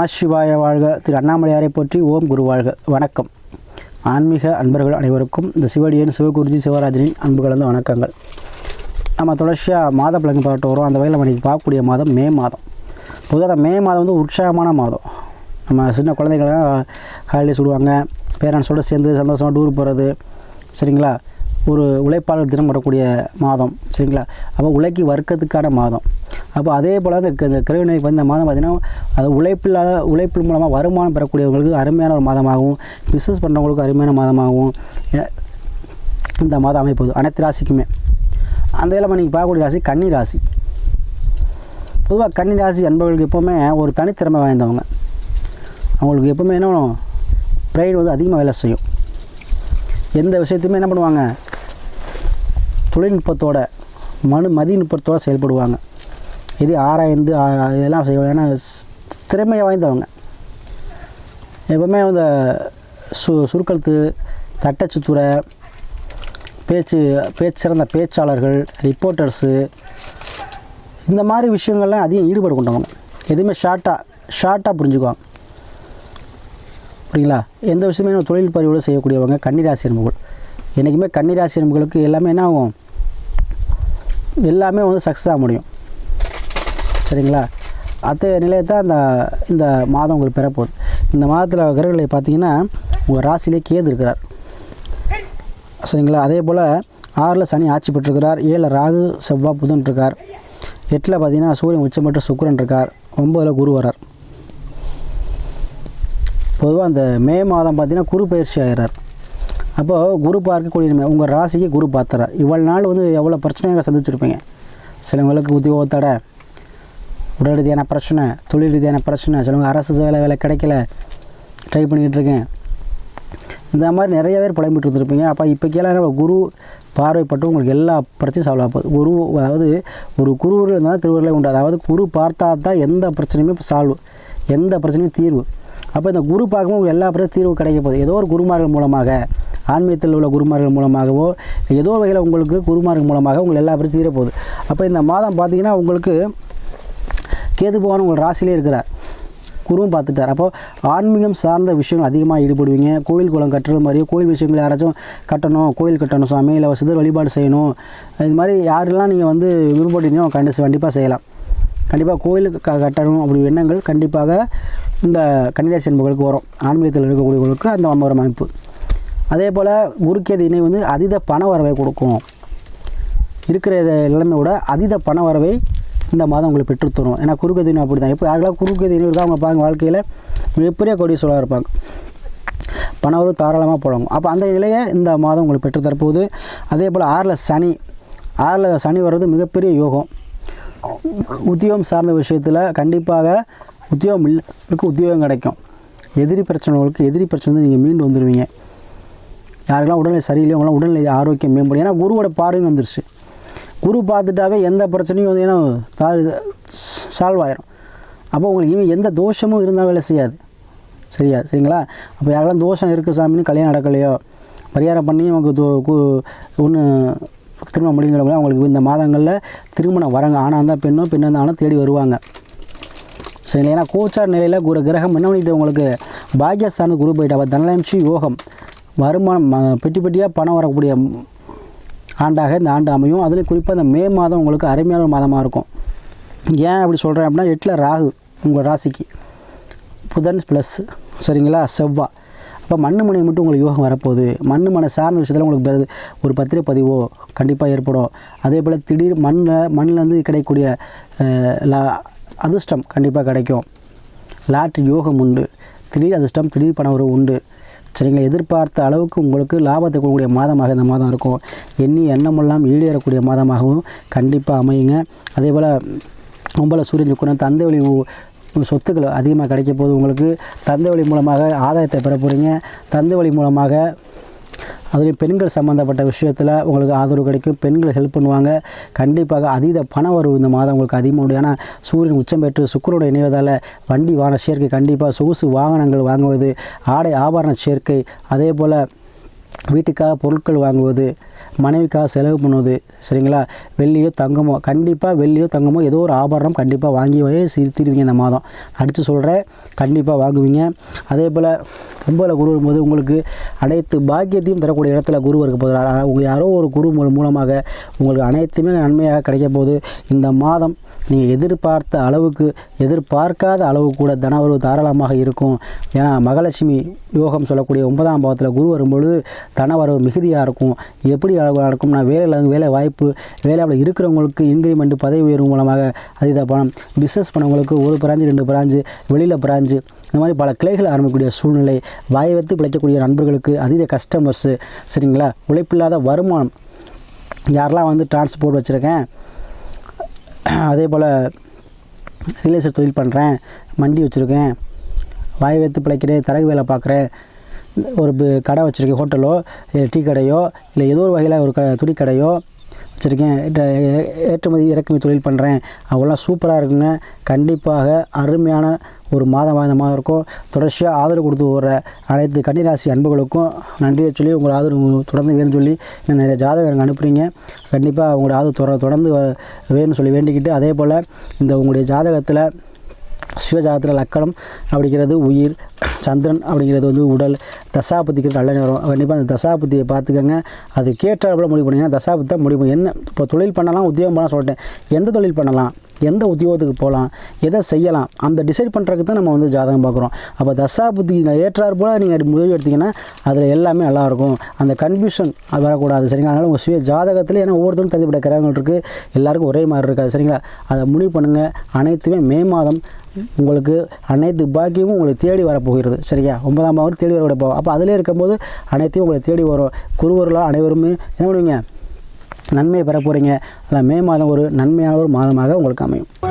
நமசிவாய வாழ்க. திரு அண்ணாமலையாரை போற்றி ஓம் குரு வாழ்க. வணக்கம். ஆன்மீக அன்பர்கள் அனைவருக்கும் இந்த சிவடியன் சிவகுருஜி சிவராஜனின் அன்பு கலந்த வணக்கங்கள். நம்ம தொடர்ச்சியாக மாத பிளங்கு பார்த்து வரோம். அந்த வகையில் நம்ம இன்றைக்கி பார்க்கக்கூடிய மாதம் மே மாதம். பொதுவாக மே மாதம் வந்து உற்சாகமான மாதம். நம்ம சின்ன குழந்தைங்களாம் ஹாலிடேஸ் விடுவாங்க. பேரண்ட்ஸோடு சேர்ந்து சந்தோஷமாக டூர் போகிறது சரிங்களா? ஒரு உழைப்பாளர் தினம் வரக்கூடிய மாதம். சரிங்களா? அப்போ உழைக்கி வர்க்கத்துக்கான மாதம். அப்போ அதே போல் அந்த க- இந்த கிரகநிலைக்கு வந்து இந்த மாதம் பார்த்திங்கன்னா அது உழைப்பில் உழைப்பின் மூலமாக வருமானம் பெறக்கூடியவங்களுக்கு அருமையான ஒரு மாதமாகவும் பிஸ்னஸ் பண்ணுறவங்களுக்கு அருமையான மாதமாகவும் இந்த மாதம் அமைப்பது அனைத்து ராசிக்குமே. அந்த இதில் நீங்கள் பார்க்கக்கூடிய ராசி கன்னி ராசி. பொதுவாக கன்னி ராசி என்பவர்களுக்கு எப்போவுமே ஒரு தனித்திறமை வாய்ந்தவங்க. அவங்களுக்கு எப்போவுமே என்ன ப்ரைடு வந்து அதிகமாக வேலை செய்யும். எந்த விஷயத்தையுமே என்ன பண்ணுவாங்க? தொழில்நுட்பத்தோட மனு மதிநுட்பத்தோடு செயல்படுவாங்க. இது ஆராய்ந்து இதெல்லாம் செய்வாங்க ஏன்னா திறமையை வாய்ந்தவங்க. எப்பவுமே அந்த சு சுருக்கெழுத்து தட்டச்சுத்துறை பேச்சு பேச்சு சிறந்த பேச்சாளர்கள் ரிப்போர்ட்டர்ஸு இந்த மாதிரி விஷயங்கள்லாம் அதிகம் ஈடுபாடு கொண்டவங்க. எதுவுமே ஷார்ட்டாக ஷார்ட்டாக புரிஞ்சுக்குவாங்க. புரியுங்களா? எந்த விஷயமே நம்ம தொழில் பதிவோடு செய்யக்கூடியவங்க கன்னிராசி எறும்புகள் என்றைக்குமே கன்னிராசி எறும்புகளுக்கு எல்லாமே என்ன ஆகும்? எல்லாமே வந்து சக்ஸஸ் ஆக முடியும். சரிங்களா? அத்தகைய நிலையை தான் இந்த இந்த மாதம் உங்களுக்கு பெறப்போகுது. இந்த மாதத்தில் கிரகங்களை பார்த்தீங்கன்னா உங்கள் ராசியிலே கேது இருக்கிறார். சரிங்களா? அதே போல் ஆறில் சனி ஆட்சி பெற்றிருக்கிறார். ஏழில் ராகு செவ்வாய் புதன் இருக்கார். எட்டில் பார்த்தீங்கன்னா சூரியன் உச்சம் பெற்ற சுக்கரன் இருக்கார். ஒம்பதில் குரு வரார் பொதுவாக அந்த மே மாதம் பார்த்தீங்கன்னா குரு பயிற்சி ஆகிறார் அப்போது குரு பார்க்கக்கூடிய உங்கள் ராசிக்கு குரு பார்த்துறார். இவ்வளோ நாள் வந்து எவ்வளோ பிரச்சனையாக சந்திச்சிருப்பீங்க. சிலவங்களுக்கு உத்தியோகத்தோட உடல் ரீதியான பிரச்சனை தொழில் ரீதியான பிரச்சனை. சிலவங்க அரசு வேலை வேலை கிடைக்கல. ட்ரை பண்ணிக்கிட்டு இருக்கேன். இந்த மாதிரி நிறைய பேர் புலம்பிட்டு இருந்திருப்பீங்க. அப்போ இப்போ கீழே குரு பார்வைப்பட்டு உங்களுக்கு எல்லா பிரச்சனையும் சால்வ் ஆகும் குரு அதாவது ஒரு குருவில் இருந்தால் திருவருளே உண்டு. அதாவது குரு பார்த்தா தான் எந்த பிரச்சனையுமே சால்வ் எந்த பிரச்சனையும் தீர்வு. அப்போ இந்த குரு பார்க்கும்போது உங்களுக்கு எல்லா பிரச்சனையும் தீர்வு கிடைக்க போகுது. ஏதோ ஒரு குருமார்கள் மூலமாக ஆன்மீகத்தில் உள்ள குருமார்கள் மூலமாகவோ ஏதோ ஒரு வகையில் உங்களுக்கு குருமார்கள் மூலமாக உங்களுக்கு எல்லா பிரச்சனையும் தீர போகுது. அப்போ இந்த மாதம் பார்த்தீங்கன்னா உங்களுக்கு கேது பகவான் உங்கள் ராசிலே இருக்கிறார் குருவும் பார்த்துட்டார். அப்போ ஆன்மீகம் சார்ந்த விஷயங்கள் அதிகமாக ஈடுபடுவீங்க. கோயில் குளம் கட்டுறது மாதிரியோ கோயில் விஷயங்கள் யாராச்சும் கட்டணும் கோயில் கட்டணும் சாமி இல்லை சிதர் வழிபாடு செய்யணும். இது மாதிரி யாரெல்லாம் நீங்கள் வந்து விரும்பப்பட்டீங்க கண்டிப்பாக கண்டிப்பாக செய்யலாம். கண்டிப்பாக கோயிலுக்கு க கட்டணும் அப்படி எண்ணங்கள் கண்டிப்பாக இந்த கன்னிராசி என்பவர்களுக்கு வரும். ஆன்மீகத்தில் இருக்கக்கூடியவர்களுக்கு அந்த ஒரு அமைப்பு. அதே போல் குருக்கேது இணை வந்து அதீத பண வரவை கொடுக்கும். இருக்கிற இத எல்லாமே விட அதீத பண வரவை இந்த மாதம் உங்களுக்கு பெற்றுத்தரும் ஏன்னா குறுக்கதினம் அப்படி தான் இப்போ யாருக்கெல்லாம் குறுக்கதினம் இருக்கோ அவங்க பாருங்க வாழ்க்கையில் மிகப்பெரிய கோடீஸ்வரராக இருப்பாங்க. பணவரும் தாராளமாக புழங்கும் அப்போ அந்த நிலையை இந்த மாதம் உங்களுக்கு பெற்று தரப்போகுது. அதே போல் ஆறில் சனி. ஆறில் சனி வர்றது மிகப்பெரிய யோகம். உத்தியோகம் சார்ந்த விஷயத்தில் கண்டிப்பாக உத்தியோகம் இல்லைக்கு உத்தியோகம் கிடைக்கும். எதிரி பிரச்சனைகளுக்கு எதிரி பிரச்சனை வந்து நீங்கள் மீண்டு வந்துடுவீங்க யாருக்கெல்லாம் உடல்நிலை சரியில்லையோ அவங்களாம் உடல்நிலை ஆரோக்கியம் மேம்படும். ஏன்னா குருவோட பார்வையும் வந்துருச்சு. குரு பார்த்துட்டாவே எந்த பிரச்சனையும் வந்து ஏன்னா தாரு சால்வ் ஆயிரும். அப்போ உங்களுக்கு இவன் எந்த தோஷமும் இருந்தால் வேலை செய்யாது. சரியா? சரிங்களா? அப்போ யாரெல்லாம் தோஷம் இருக்குது சாமின்னு கல்யாணம் நடக்கலையோ பரிகாரம் பண்ணி உங்களுக்கு ஒன்று திருமணம் முடிங்கிறவங்க அவங்களுக்கு இந்த மாதங்களில் திருமணம் வராங்க. ஆனால் தான் பெண்ணோ பெண்ணு ஆனால் தேடி வருவாங்க. சரி ஏன்னா கோச்சார் நிலையில் குரு கிரகம் என்ன பண்ணிட்டு உங்களுக்கு? பாக்கியஸ்தான குரு போயிட்டா அப்போ தனலம்சி யோகம். வருமானம் பெட்டி பெட்டியாக பணம் வரக்கூடிய ஆண்டாக இந்த ஆண்டு அமையும். அதில் குறிப்பாக இந்த மே மாதம் உங்களுக்கு அருமையான ஒரு மாதமாக இருக்கும். ஏன் அப்படி சொல்கிறேன் அப்படின்னா எட்டில் ராகு உங்கள் ராசிக்கு. புதன் ப்ளஸ் சரிங்களா? செவ்வாய் அப்போ மண்ணு மனை மட்டும் உங்களுக்கு யோகம் வரப்போகுது. மண்ணு மனை சார்ந்த விஷயத்தில் உங்களுக்கு ஒரு பத்திரை பதிவோ கண்டிப்பாக ஏற்படும். அதே போல் திடீர் மண்ணில் மண்ணிலேருந்து கிடைக்கக்கூடிய லா- அதிர்ஷ்டம் கண்டிப்பாக கிடைக்கும். லாட்ரி யோகம் உண்டு. திடீர் அதிர்ஷ்டம் திடீர் பணம் உண்டு. சரிங்களா எதிர்பார்த்த அளவுக்கு உங்களுக்கு லாபத்தை கொடுக்கக்கூடிய மாதமாக இந்த மாதம் இருக்கும். எண்ணி எண்ணமெல்லாம் ஈடேறக்கூடிய மாதமாகவும் கண்டிப்பாக அமையுங்க. அதே போல் ஒம்பல சூரியன் சுக்கரன் தந்தை வழி சொத்துக்கள் அதிகமாக கிடைக்க போகுது உங்களுக்கு. தந்தை வழி மூலமாக ஆதாயத்தை பெற போகிறீங்க தந்தை வழி மூலமாக அதுலேயும் பெண்கள் சம்மந்தப்பட்ட விஷயத்தில் உங்களுக்கு ஆதரவு கிடைக்கும். பெண்கள் ஹெல்ப் பண்ணுவாங்க. கண்டிப்பாக அதீத பண வரவு இந்த மாதம் உங்களுக்கு அதிகமாக உண்டு ஏன்னா சூரியன் உச்சம் பெற்று சுக்கரோட இணைவதால் வண்டி வாகன சேர்க்கை கண்டிப்பாக சொகுசு வாகனங்கள் வாங்குவது ஆடை ஆபரண சேர்க்கை அதே போல் வீட்டுக்காக பொருட்கள் வாங்குவது மனைவிக்காக செலவு பண்ணுவது சரிங்களா? வெள்ளியோ தங்கமோ கண்டிப்பாக வெள்ளியோ தங்கமோ ஏதோ ஒரு ஆபரணம் கண்டிப்பாக வாங்கிவே சிரித்திருவீங்க இந்த மாதம். அடித்து சொல்கிறேன் கண்டிப்பாக வாங்குவீங்க. அதே போல் ஒம்பதில் குரு வரும்போது உங்களுக்கு அனைத்து பாக்கியத்தையும் தரக்கூடிய இடத்துல குரு இருக்க போகிறார். உங்கள் யாரோ ஒரு குரு மூலமாக உங்களுக்கு அனைத்துமே நன்மையாக கிடைக்க போகுது. இந்த மாதம் நீங்கள் எதிர்பார்த்த அளவுக்கு எதிர்பார்க்காத அளவு கூட தனவரவு தாராளமாக இருக்கும். ஏன்னா மகாலட்சுமி யோகம் சொல்லக்கூடிய ஒன்பதாம் பாவத்தில் குரு வரும்பொழுது தனவரவு மிகுதியாக இருக்கும். எப்படி அளவு நடக்கும்னா வேலையில் வேலை வாய்ப்பு வேலையில் இருக்கிறவங்களுக்கு இன்க்ரிமெண்ட் பதவி உயர்வு மூலமாக அதீத பணம் பிஸ்னஸ் பண்ணவங்களுக்கு ஒரு பிராஞ்சு ரெண்டு பிராஞ்சு வெளியில் பிராஞ்சு இந்த மாதிரி பல கிளைகள் ஆரம்பிக்கக்கூடிய சூழ்நிலை வாயை வைத்து பிழைக்கக்கூடிய நண்பர்களுக்கு அதீத கஸ்டமர்ஸு சரிங்களா? உழைப்பில்லாத வருமானம். யாரெல்லாம் வந்து டிரான்ஸ்போர்ட் வச்சுருக்கேன் அதே போல் ரியல் எஸ்டேட் தொழில் பண்ணுறேன் மண்டி வச்சுருக்கேன் வாய் வைத்து பிழைக்கிறேன் தரகு வேலை பார்க்குறேன் ஒரு கடை வச்சுருக்கேன் ஹோட்டலோ டீ கடையோ இல்லை ஏதோ ஒரு வகையில் ஒரு க துணி கடையோ வச்சுருக்கேன். ஏற்றுமதி இறக்குமதி தொழில் பண்ணுறேன் அவங்களாம் சூப்பராக இருக்குங்க. கண்டிப்பாக அருமையான ஒரு மாதம் இந்த மாதம் இருக்கும். தொடர்ச்சியாக ஆதரவு கொடுத்து வர அனைத்து கன்னிராசி அன்புகளுக்கும் நன்றியை சொல்லி உங்கள் ஆதரவு தொடர்ந்து வேணும்னு சொல்லி இன்னும் நிறைய ஜாதகம் அனுப்புகிறீங்க கண்டிப்பாக உங்களோட ஆதரவு தொடர்ந்து வேணும்னு சொல்லி வேண்டிக்கிட்டு அதே போல் இந்த உங்களுடைய ஜாதகத்தில் சுயஜாதத்தில் லக்கணம் அப்படிங்கிறது உயிர் சந்திரன் அப்படிங்கிறது வந்து உடல் தசாபதிக்கு நல்ல நேரம். கண்டிப்பாக அந்த தசாபதியை பார்த்துக்கோங்க. அது கேட்டால் முடிவு பண்ணிங்கன்னா தசாபதி தான் முடிவு. என்ன இப்போ தொழில் பண்ணலாம் உத்தியோகம் பண்ணலாம் சொல்லிட்டேன். எந்த தொழில் பண்ணலாம்? எந்த உத்தியோகத்துக்கு போகலாம் எதை செய்யலாம் அந்த டிசைட் பண்ணுறதுக்கு தான் நம்ம வந்து ஜாதகம் பார்க்குறோம். அப்போ தசாபுத்தி ஏற்றாறு போல் நீங்கள் முடிவு எடுத்தீங்கன்னா அதில் எல்லாமே நல்லாயிருக்கும் அந்த கன்ஃபியூஷன் அது வரக்கூடாது சரிங்களா? அதனால் உங்கள் சுய ஜாதகத்தில் ஏன்னா ஒவ்வொருத்தரும் தனிப்பட்ட கிரகங்கள் இருக்குது எல்லாருக்கும் ஒரே மாதிரி இருக்காது சரிங்களா? அதை முடிவு பண்ணுங்கள் அனைத்துமே மே மாதம். உங்களுக்கு அனைத்து பாக்கியமும் உங்களை தேடி வரப்போகிறது சரியா? ஒன்பதாம் மாவட்டம் தேடி வரக்கூட போகும் அப்போ அதிலே இருக்கும்போது அனைத்தையும் உங்களை தேடி வரும். குருவர்களாக அனைவருமே என்ன பண்ணுவீங்க? நன்மையை பெற போகிறீங்க அதில் மே மாதம் ஒரு நன்மையான ஒரு மாதமாக உங்களுக்கு அமையும்.